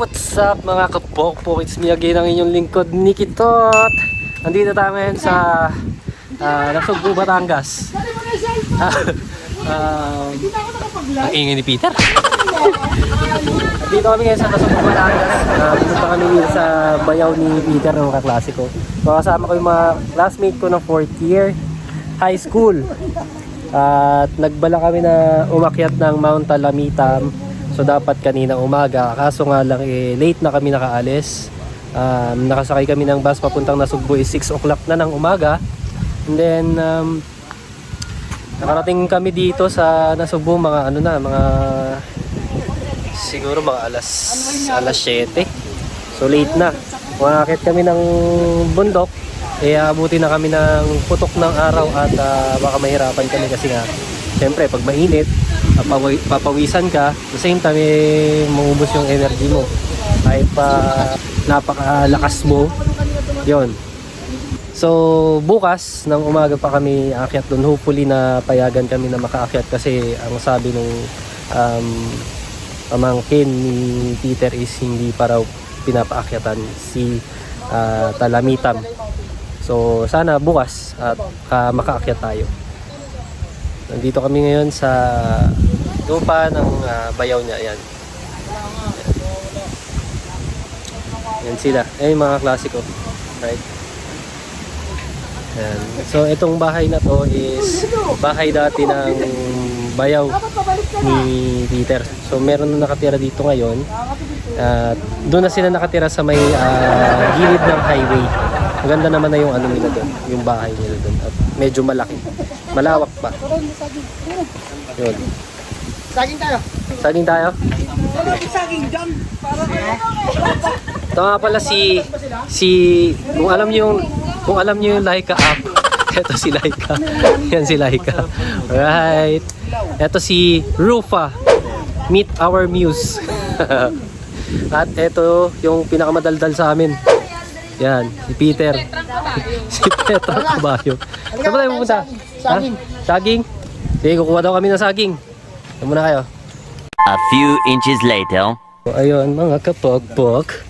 What's up mga kapokpok? It's me again ang inyong lingkod, Nikki Tot. Nandito tayo ngayon sa uh, Nasugbu, Batangas. um, ang ingay ni Peter. Dito kami ngayon sa Nasugbu, Batangas. Uh, pumunta kami sa bayaw ni Peter ng mga klase ko. So, kasama ko yung mga classmate ko ng 4th year high school. At nagbala kami na umakyat ng Mount Alamitam. So dapat kanina umaga. Kaso nga lang eh, late na kami nakaalis. Um, nakasakay kami ng bus papuntang Nasugbu is 6 o'clock na ng umaga. And then um, nakarating kami dito sa Nasugbu mga ano na, mga siguro mga alas alas 7. So late na. Umakit kami ng bundok. Eh abuti na kami ng putok ng araw at ah, baka mahirapan kami kasi nga syempre pag mainit papawi- papawisan ka the same time eh, maubos yung energy mo. Kahit pa napakalakas mo. Yon So bukas ng umaga pa kami aakyat doon hopefully na payagan kami na makaakyat kasi ang sabi nung um, pamangkin ni Peter is hindi pa raw pinapaakyatan si ah, Talamitam. So sana bukas at ah, makaakyat tayo. Nandito kami ngayon sa lupa ng ah, bayaw niya. Ayan. Yan sila. Ayan yung mga klasiko. Right? Ayan. So itong bahay na to is bahay dati ng bayaw ni Peter. So meron na nakatira dito ngayon. At doon na sila nakatira sa may ah, gilid ng highway. Maganda naman na yung ano nila doon, yung bahay nila doon. At medyo malaki. Malawak pa. Yun. Saging tayo. Saging tayo? Saging dyan. Para Ito nga pala si si kung alam niyo yung kung alam niyo yung Laika app. Ito si Laika. Yan si Laika. Right. Ito si Rufa. Meet our muse. At ito yung pinakamadaldal sa amin. Yan, si Peter. si Petra Caballo. Saan ba tayo pupunta? Saging. Ha? Saging? Sige, kukuha daw kami ng saging. Saan muna kayo? A few inches later. So, ayun mga kapokpok,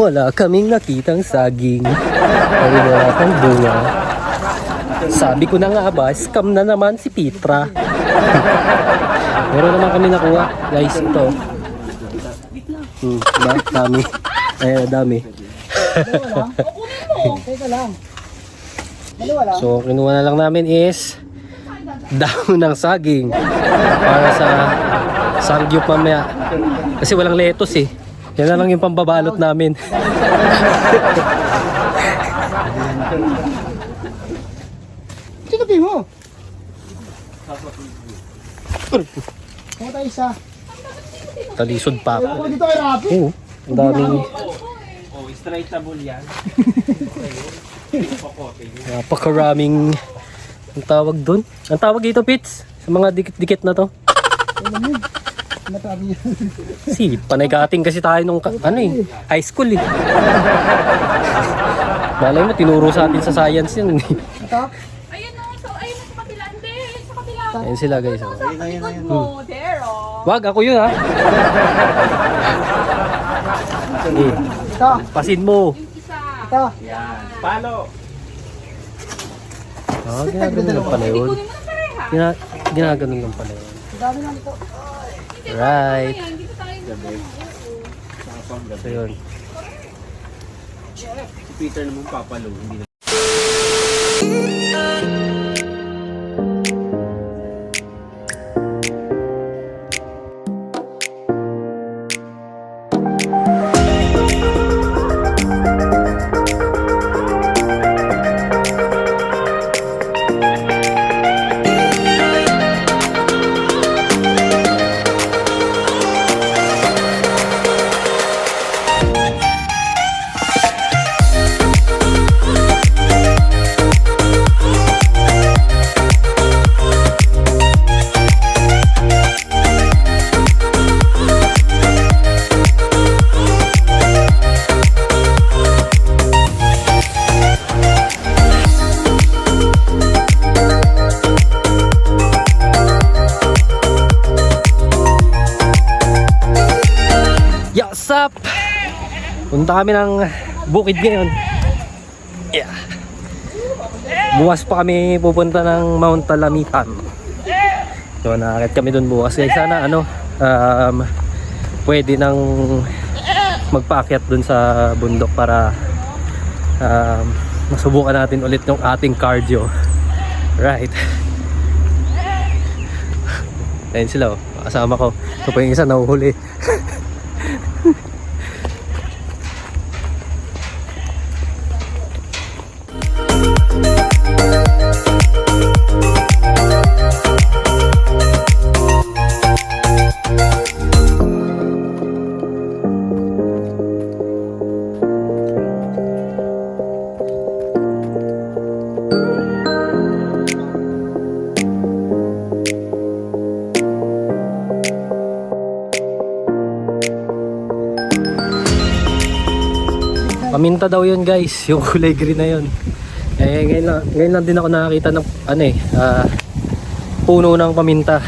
wala kaming nakitang saging. Ay, wala kang bunga. Sabi ko na nga ba, scam na naman si Petra. Meron naman kami nakuha. Guys, ito. Hmm, diba? Dami. Ay, dami. Teka lang. So, kinuha na lang namin is dahon ng saging para sa sangyup mamaya. Kasi walang lettuce eh. Yan na lang yung pambabalot namin. Sinabi mo. Tayo isa. Talisod pa Ako. Oo. Ang daming Oh, straightable yan. napakaraming ang tawag doon. Ang tawag dito, Pits? Sa mga dikit-dikit na to. Matabi yun. Si, panay kating kasi tayo nung ka- ano eh, high school eh. Malay mo, tinuro sa atin sa science yun. eh. Ayun o, so ayun o sa kabila. Hindi, sa kabila. Ayun sila guys. oh. Sa likod mo, there oh. Wag, ako yun ha. Ito. pasin mo. Isa. Ito. Palo! Oh, ginaganon lang pala yun. Gina ginaganon lang pala yun. Dami lang ito. Right. So yun. Si Peter naman papalo. Hindi na. Punta kami ng bukid ngayon. Yeah. Bukas pa kami pupunta ng Mount Talamitan. So nakakit kami dun bukas. Kaya sana ano, um, pwede nang magpaakyat dun sa bundok para um, masubukan natin ulit yung ating cardio. Right. Ayun sila oh. Kasama ko. So pa yung isa nahuhuli. Paminta daw yun guys, yung kulay green na yun. Eh, ngayon lang, ngayon lang din ako nakakita ng ano eh, ah, puno ng paminta.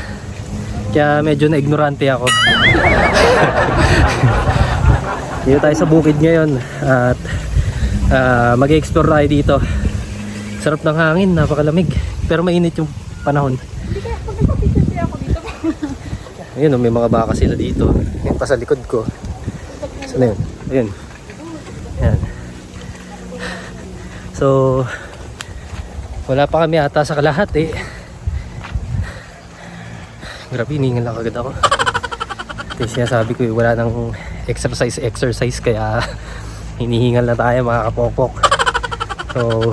Kaya medyo na ignorante ako. Dito tayo sa bukid ngayon at ah, mag-explore tayo dito. Sarap ng hangin, napakalamig. Pero mainit yung panahon. Ayun, oh, may mga baka sila dito. Yan pa sa likod ko. Saan yun? Ayun. Yan. So, wala pa kami ata sa kalahat eh. Grabe, hiningal lang agad ako. Kasi sinasabi ko eh, wala nang exercise exercise kaya hinihingal na tayo mga kapokpok. So,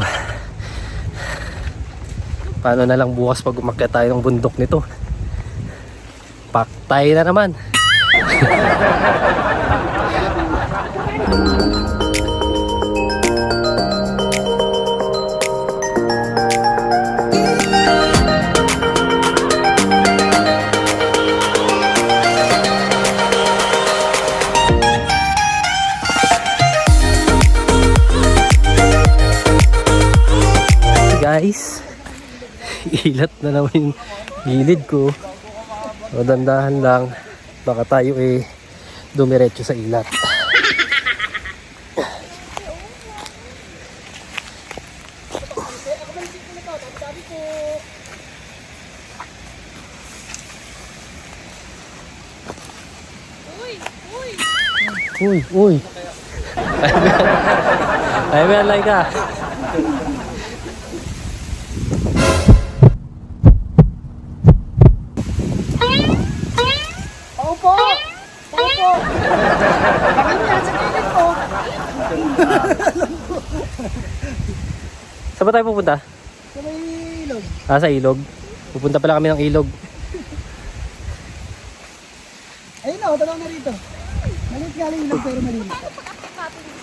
paano na lang bukas pag umakyat tayo ng bundok nito? Paktay na naman. ilat na naman yung gilid ko. So, dandahan lang. Baka tayo eh dumiretso sa ilat. Uy, uy. Ay, may alay ka. Opo! Opo! Bakit nga sa kilid ko? Saan ba tayo pupunta? Sa may ilog. Ah, sa ilog. Pupunta pala kami ng ilog. Ayun na, tanaw na rito. Maliit nga lang ilog pero maliit.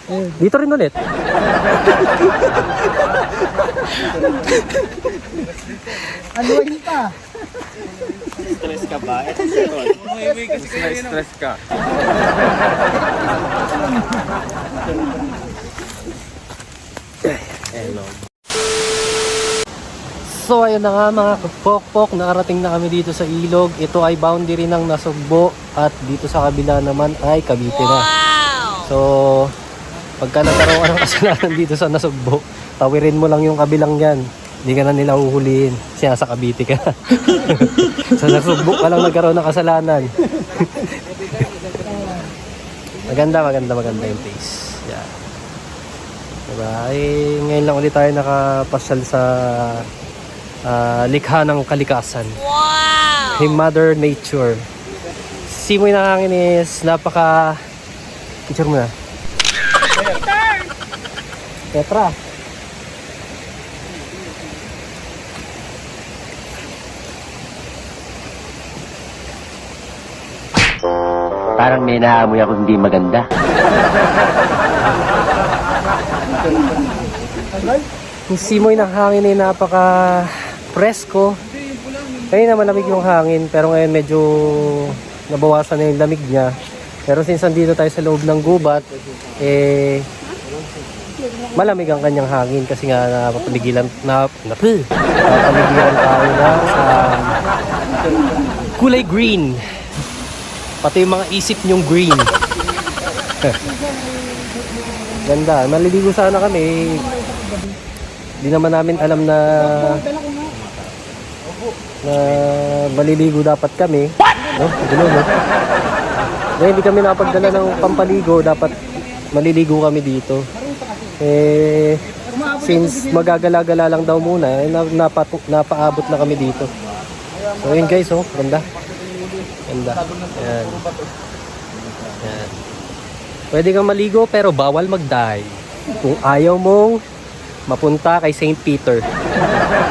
Ayun. Dito rin ulit. Aluwahin pa. Stress ka ba? Ito yun. Umuwi kasi kayo stress ka. Hello. So ayun na nga mga kapokpok, nakarating na kami dito sa ilog. Ito ay boundary ng Nasugbo at dito sa kabila naman ay Cavite na. So pagka nagkaroon ka ng kasalanan dito sa Nasugbo, tawirin mo lang yung kabilang yan. Hindi ka na nila uhulihin. Siya sa Cavite ka. sa Nasugbo ka lang nagkaroon ng kasalanan. maganda, maganda, maganda yung place. Yeah. Diba? Eh, ngayon lang ulit tayo nakapasyal sa ah, likha ng kalikasan. Wow! Hey, Mother Nature. Simoy ng hangin is napaka... Picture mo na. Petra. Parang may naamoy ako hindi maganda. Yung simoy ng hangin ay napaka presko. Kaya na malamig yung hangin pero ngayon medyo nabawasan na yung lamig niya. Pero since andito tayo sa loob ng gubat, eh malamig ang kanyang hangin kasi nga napapaligilan na napu, napapaligilan tayo ng um, kulay green. Pati yung mga isip nyong green. Ganda. Maliligo sana kami. Di naman namin alam na na maliligo dapat kami. No? Gulo, no? Ngayon, hindi kami nakapagdala ng pampaligo. Dapat maliligo kami dito. Eh, since magagala-gala lang daw muna, eh, na, napa, napaabot na kami dito. So, yun guys, oh. Ganda. Ganda. Yan. Pwede kang maligo pero bawal mag-dive. Kung ayaw mong mapunta kay St. Peter.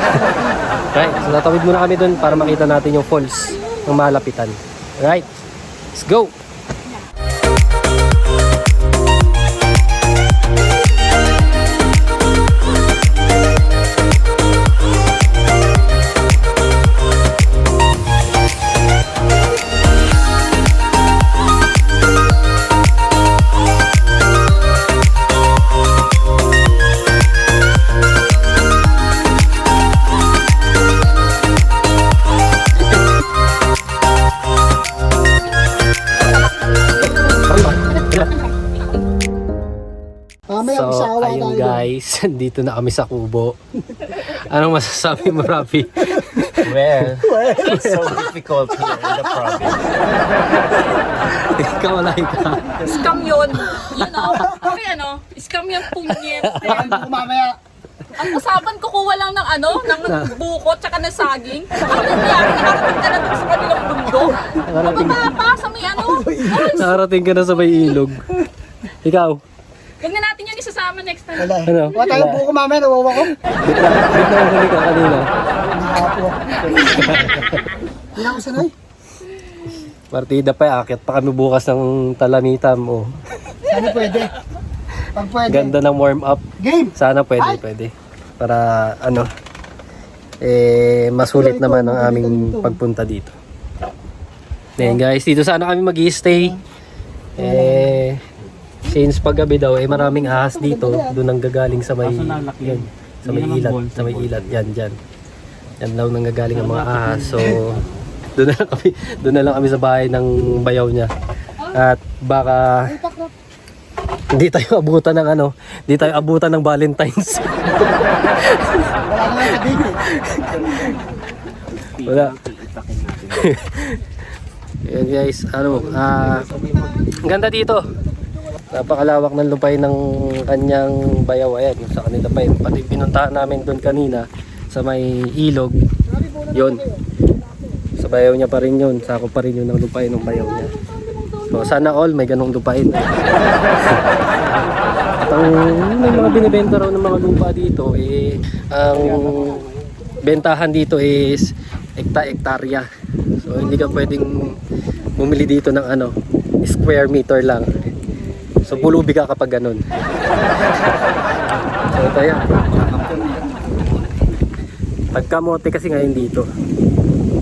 right, so natawid muna kami dun para makita natin yung falls ng malapitan. Right, let's go! Mamaya, So, magsawa ayun tayo. guys, dito na kami sa Kubo. Anong masasabi mo, Rafi? Well, it's so difficult here in the province. Ikaw wala ka. Scam yun. You know? Kami ano, scam yung punyet. Mamaya. Ang usapan ko kuha lang ng ano, ng bukot tsaka ng saging. Ano nangyari? Nakarating ka na dun sa kabilang bundok. Nakarating, Pababa pa sa may ano. nakarating ka na sa may ilog. Ikaw, Huwag na natin yan isasama next time. Wala. Ano? Wala tayong buko mamaya, nawawa ko. bit na, huli ka kanina. Nakapo. Hindi ako sanay. Partida pa, akit pa kami bukas ng talamitam. Oh. Sana pwede. Pag pwede. Ganda ng warm up. Game. Sana pwede, pwede. Para ano, eh, masulit naman ang aming pagpunta dito. Then guys, dito sana kami mag stay Eh, since paggabi daw, eh maraming ahas dito. Doon ang gagaling sa may, yan, sa may ilat, sa may ilat, yan, dyan. Yan daw nang gagaling ang mga ahas. So, doon na lang kami, doon na lang kami sa bahay ng bayaw niya. At baka hindi tayo abutan ng ano, hindi tayo abutan ng Valentine's. Wala. Ayan guys, ano, ah, ang ganda dito. Napakalawak ng lupay ng kanyang bayaw. Ayan, sa kanila pa yun. Pati pinuntahan namin doon kanina sa may ilog. Yun. Sa bayaw niya pa rin yun. Sakop pa rin yun ng lupay ng bayaw niya. So sana all may ganong lupain. At ang may mga binibenta raw ng mga lupa dito eh ang bentahan dito is ekta-ektarya. So hindi ka pwedeng bumili dito ng ano, square meter lang. So pulubi ka kapag ganun. so ito yan. Pagkamote kasi ngayon dito.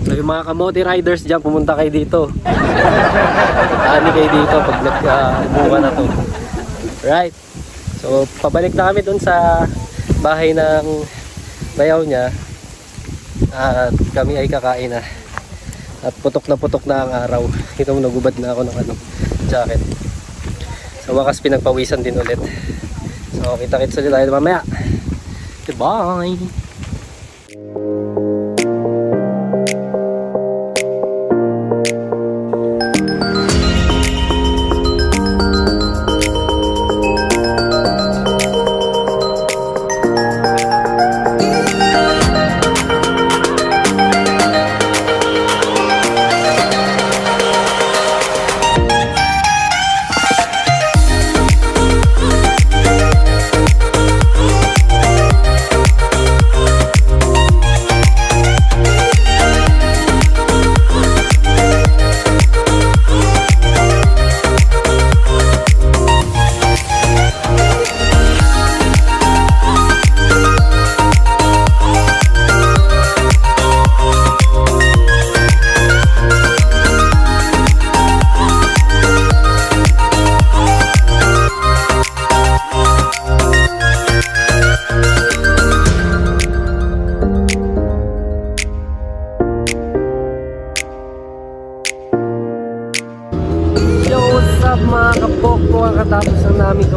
So yung mga kamote riders dyan, pumunta kayo dito. Ani kayo dito pag nag-buka na to. Right. So pabalik na kami dun sa bahay ng bayaw niya. At kami ay kakain na. At putok na putok na ang araw. Ito nagubad na ako ng ano, jacket. Sa wakas pinagpawisan din ulit. So kita-kits ulit tayo mamaya. Goodbye!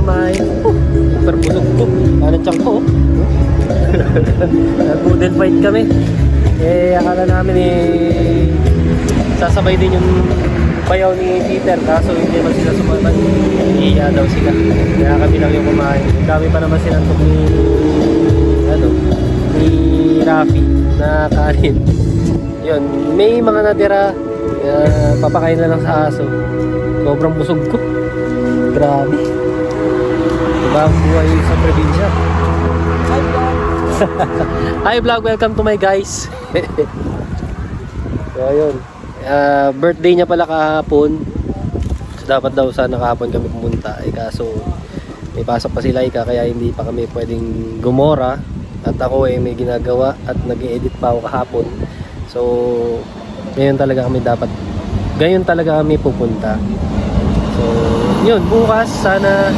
Kumain. Oh, super busog ko. Ano tiyang ko? Nag-fooded fight kami. Eh, akala namin eh, sasabay din yung bayaw ni Peter kaso hindi man sila sumabay. Iiya daw sila. Kaya kami lang yung kumain. Kami pa naman sinantok ni ano, ni Rafi na kanin. Yun, may mga natira. Uh, papakain na lang sa aso. Sobrang busog ko. Grabe. Diba ang buhay sa probinsya? Hi vlog, welcome to my guys. so ayun. Ah, birthday niya pala kahapon. So, dapat daw sana kahapon kami pumunta. Eh kaso may pasok pa sila ika kaya hindi pa kami pwedeng gumora. At ako eh may ginagawa at nag edit pa ako kahapon. So ngayon talaga kami dapat ngayon talaga kami pupunta. So yun, bukas sana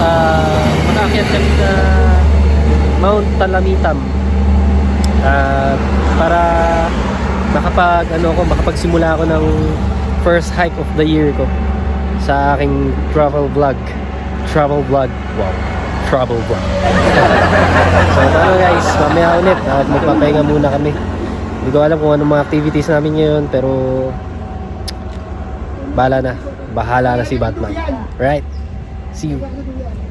uh, makaakyat kami sa Mount Talamitam. At para makapag ano ko, makapagsimula ako ng first hike of the year ko sa aking travel vlog. Travel vlog. Wow. Travel vlog. so paano guys, mamaya ulit at magpapahinga muna kami. Hindi ko alam kung anong mga activities namin ngayon pero bahala na. Bahala na si Batman. Right? See you.